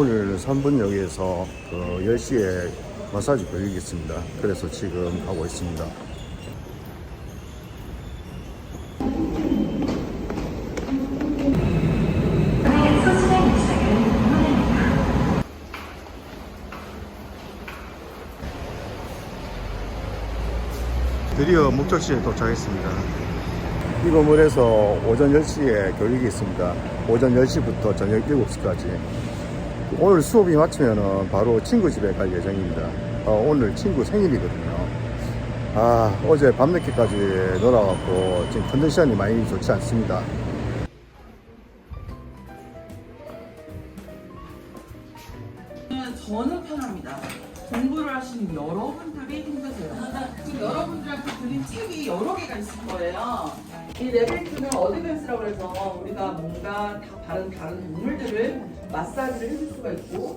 오늘 3분역에서 그 10시에 마사지 걸리겠습니다. 그래서 지금 가고 있습니다. 드디어 목적지에 도착했습니다. 이 건물에서 오전 10시에 교육이 있습니다. 오전 10시부터 저녁 7시까지. 오늘 수업이 마치면 바로 친구 집에 갈 예정입니다. 어, 오늘 친구 생일이거든요. 아, 어제 밤늦게까지 놀아갖고 지금 컨디션이 많이 좋지 않습니다. 저는 편합니다. 공부를 하시는 여러분들이 힘드세요. 지금 여러분들한테 드린 책이 여러 개가 있을 거예요. 이 레벨2는 어드밴스라고 해서 우리가 뭔가 다 다른 다른 동물들을 마사지를 해줄 수가 있고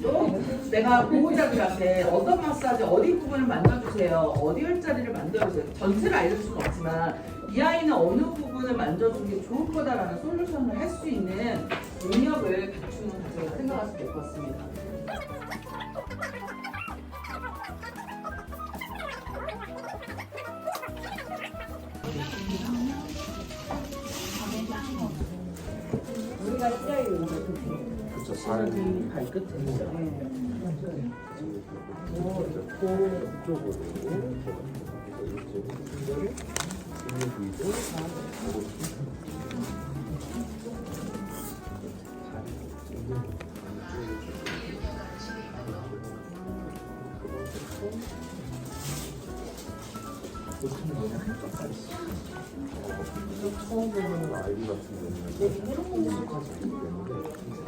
또 내가 보호자들한테 어떤 마사지 어디 부분을 만져주세요 어디 혈자리를 만져주세요 전체를 알려줄 수는 없지만 이 아이는 어느 부분을 만져주는 게 좋을 거다라는 솔루션을 할 수 있는 능력을 갖추는 과정이라 생각할 수도 같습니다. 그 그쵸, 살. 발끝에 처음 보는 아이디 같은 경우는 천천히 아니면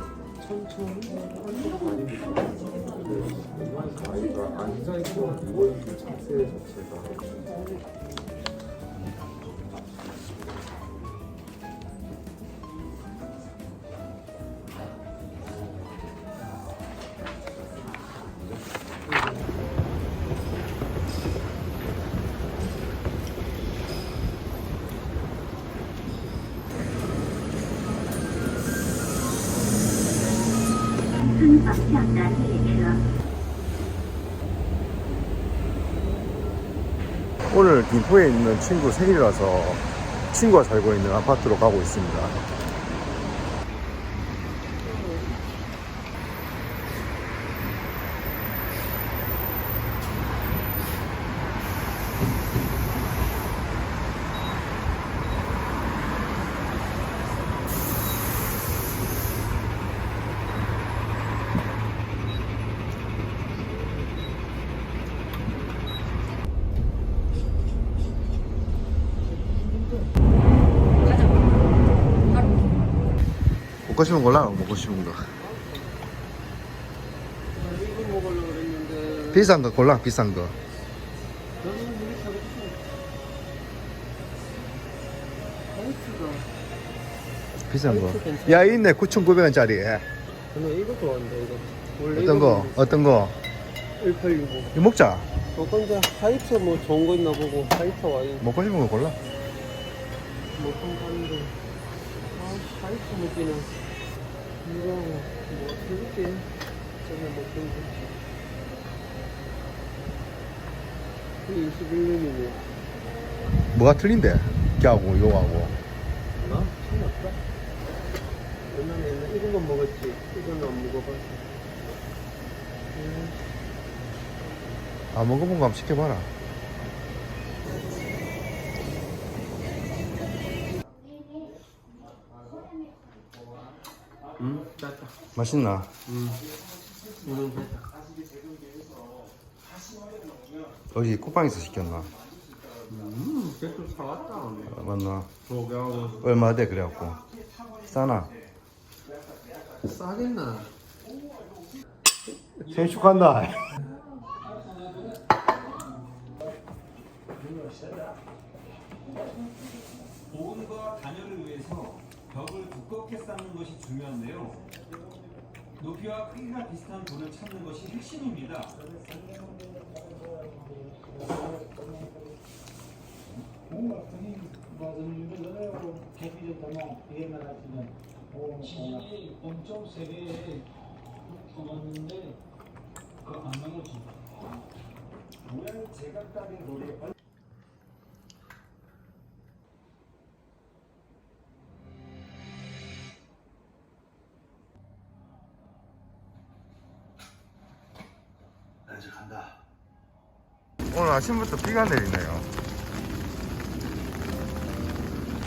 아이가 앉아있고 누워있는 자세 자체가 김포에 있는 친구 생일이라서 친구가 살고 있는 아파트로 가고 있습니다. 먹고 싶은 걸라 먹고 싶은 거. 비싼 거 골라 비싼 거. 비싼 거. 야 있네 9,900원짜리. 저는 이거 좋아한다 이거 원래 어떤 거? 어떤 거? 1865 이거 먹자. 어 근데 하이트 뭐 좋은 거 있나 보고 하이트 와인 먹고 싶은 거 골라. 먹방 가는데 아 하이트 먹기는 이거 뭐 어떻게 전에 먹던 거 이게 21년이네 뭐가 틀린데? 걔하고 요하고. 나? 처음 왔다 옛날에 옛날 이런 건 먹었지 이거는 안 먹어봤어 음. 안 먹어본 거 한번 시켜봐라. 맛있나? 음, 됐다. 어디 쿠팡에서 시켰나? 음, 계속 사왔다. 아, 맞나? 얼마 돼 그래갖고 싸나? 싸겠나? 생일 축하한다. 보온과 단열을 위해서 벽을 두껍게 쌓는 것이 중요한데요. 높이와 크기가 비슷한 돌을 찾는 것이 핵심입니다. 엄청 세게 나왔는데 그안 나오지. 모양이 제각각인 돌이 간다. 오늘 아침부터 비가 내리네요.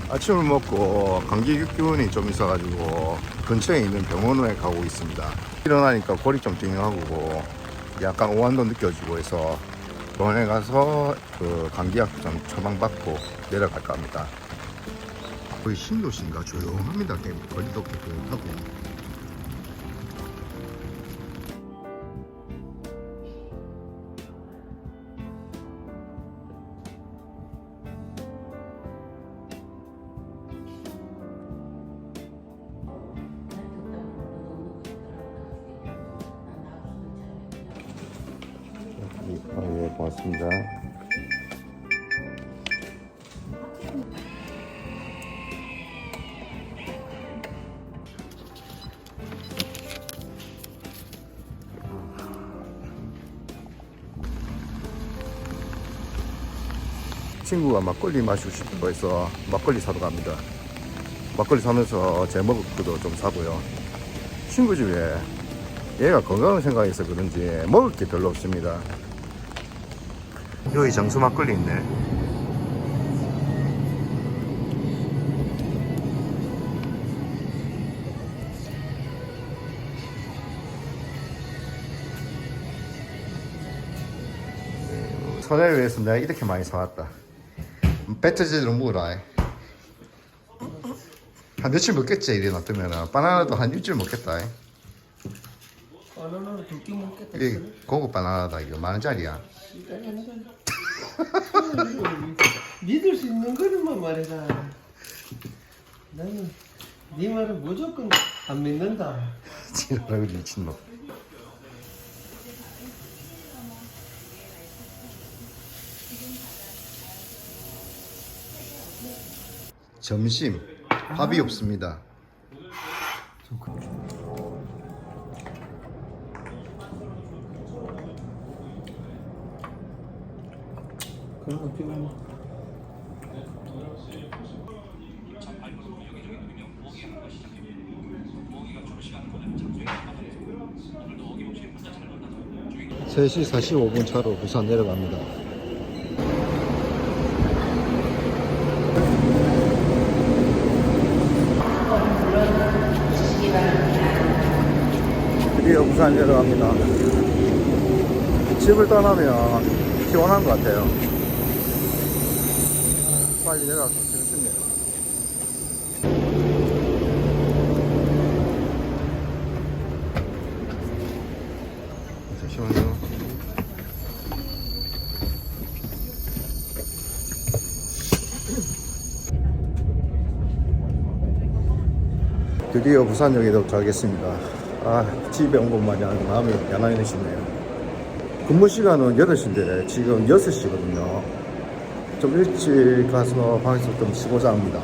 아침을 먹고 감기 기운이 좀 있어가지고 근처에 있는 병원에 가고 있습니다. 일어나니까 골이 좀 띵하고 약간 오한도 느껴지고 해서 병원에 가서 그 감기약 좀 처방받고 내려갈까 합니다. 거의 신도시인가 조용합니다. 거리도 깨끗하고. 고맙습니다. 친구가 막걸리 마시고 싶다고 해서 막걸리 사러 갑니다. 막걸리 사면서 제 먹을 것도 좀 사고요. 친구 집에 얘가 건강을 생각해서 그런지 먹을 게 별로 없습니다. 여기 장수 막걸리 있네. 선회를 위해서 내가 이렇게 많이 사왔다. 제대로 먹어라. 한 며칠 먹겠지 이래 놔두면 바나나도 한 일주일 먹겠다. 바나나를 두개 먹겠다. 이게 고급 바나나다 이거 만 원짜리야. 믿을 수 있는 거는만 말해라. 나는 네 말은 무조건 안 믿는다. 지랄하고 미친놈. 점심 밥이 없습니다. 그 럼 어떻게 보면 세시 45분 차로 부산 내려갑니다. 드디어 부산 내려갑니다. 집을 떠나면 피곤한 것 같아요. 빨리 내려가서 재밌습니다. 잠시만요. 드디어 부산역에 도착하겠습니다. 아, 집에 온 것 마냥 마음이 양하게 드시네요. 근무 시간은 8시인데 지금 6시거든요. 좀 일찍 가서 방에서 좀 쉬고자 합니다.